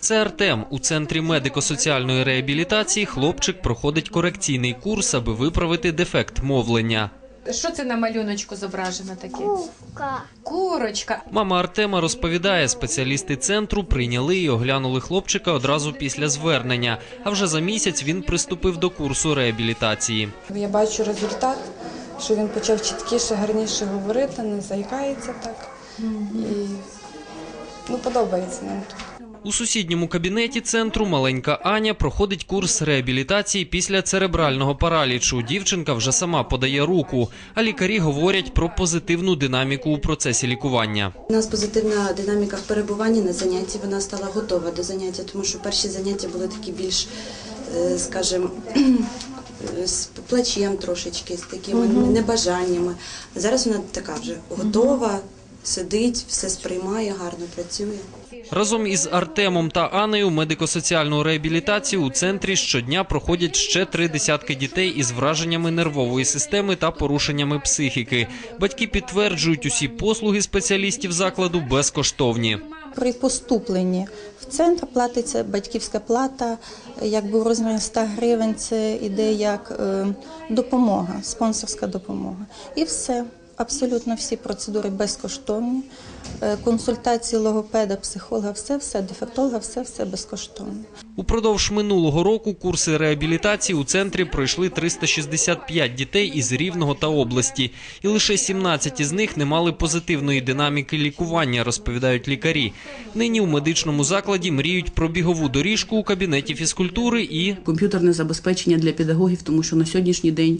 Це Артем. У центрі медико-соціальної реабілітації хлопчик проходить корекційний курс, аби виправити дефект мовлення. Що це на малюночку зображено таке? Кука. Курочка. Мама Артема розповідає, спеціалісти центру прийняли і оглянули хлопчика одразу після звернення. А вже за місяць він приступив до курсу реабілітації. Я бачу результат, що він почав чіткіше, гарніше говорити, не заїкається так. І ну, подобається нам тут. У сусідньому кабінеті центру маленька Аня проходить курс реабілітації після церебрального паралічу. Дівчинка вже сама подає руку, а лікарі говорять про позитивну динаміку у процесі лікування. У нас позитивна динаміка в перебуванні на занятті. Вона стала готова до заняття, тому що перші заняття були такі більш, е, скажімо, з плачем трошечки, з такими небажаннями. Зараз вона така вже готова, сидить, все сприймає, гарно працює. Разом із Артемом та Анею медико-соціальну реабілітацію у центрі щодня проходять ще три десятки дітей із враженнями нервової системи та порушеннями психіки. Батьки підтверджують, усі послуги спеціалістів закладу безкоштовні. При поступленні в центр платиться батьківська плата, якби в розмірі 100 гривень. Це іде як е, допомога, спонсорська допомога. І все. Абсолютно всі процедури безкоштовні. Е, Консультації логопеда, психолога, все, все, дефектолога, все, все безкоштовно. Упродовж минулого року курси реабілітації у центрі пройшли 365 дітей із Рівного та області, і лише 17 із них не мали позитивної динаміки лікування, розповідають лікарі. Нині у медичному закладі мріють про бігову доріжку у кабінеті фізкультури і комп'ютерне забезпечення для педагогів, тому що на сьогоднішній день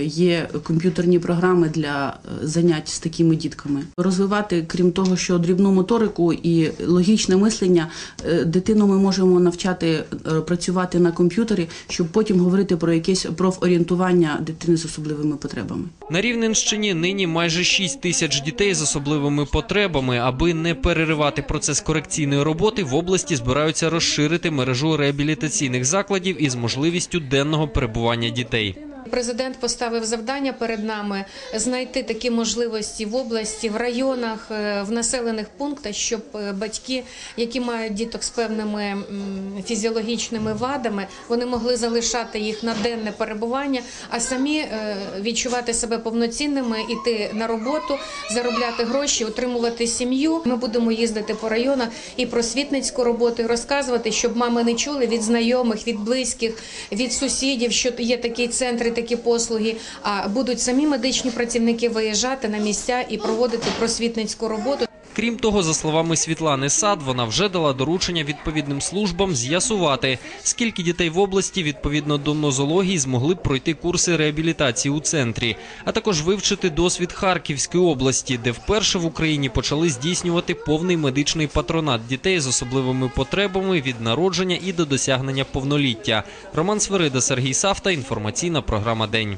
є комп'ютерні програми для е, занять з такими дітками. Розвивати, крім того, що дрібну моторику і логічне мислення, е, дитину ми можемо навчати е, працювати на комп'ютері, щоб потім говорити про якесь профорієнтування дитини з особливими потребами. На Рівненщині нині майже 6 тисяч дітей з особливими потребами. Аби не переривати процес корекційної роботи, в області збираються розширити мережу реабілітаційних закладів із можливістю денного перебування дітей. Президент поставив завдання перед нами знайти такі можливості в області, в районах, е, в населених пунктах, щоб е, батьки, які мають діток з певними фізіологічними вадами, вони могли залишати їх на денне перебування, а самі е, відчувати себе повноцінними, іти на роботу, заробляти гроші, утримувати сім'ю. Ми будемо їздити по районах і просвітницьку роботу і розказувати, щоб мами не чули від знайомих, від близьких, від сусідів, що є такий центр, і такі послуги. А будуть самі медичні працівники виїжджати на місця і проводити просвітницьку роботу. Крім того, за словами Світлани Сад, вона вже дала доручення відповідним службам з'ясувати, скільки дітей в області відповідно до нозології змогли б пройти курси реабілітації у центрі, а також вивчити досвід Харківської області, де вперше в Україні почали здійснювати повний медичний патронат дітей з особливими потребами від народження і до досягнення повноліття. Роман Сверида, Сергій Савта. Інформаційна програма День.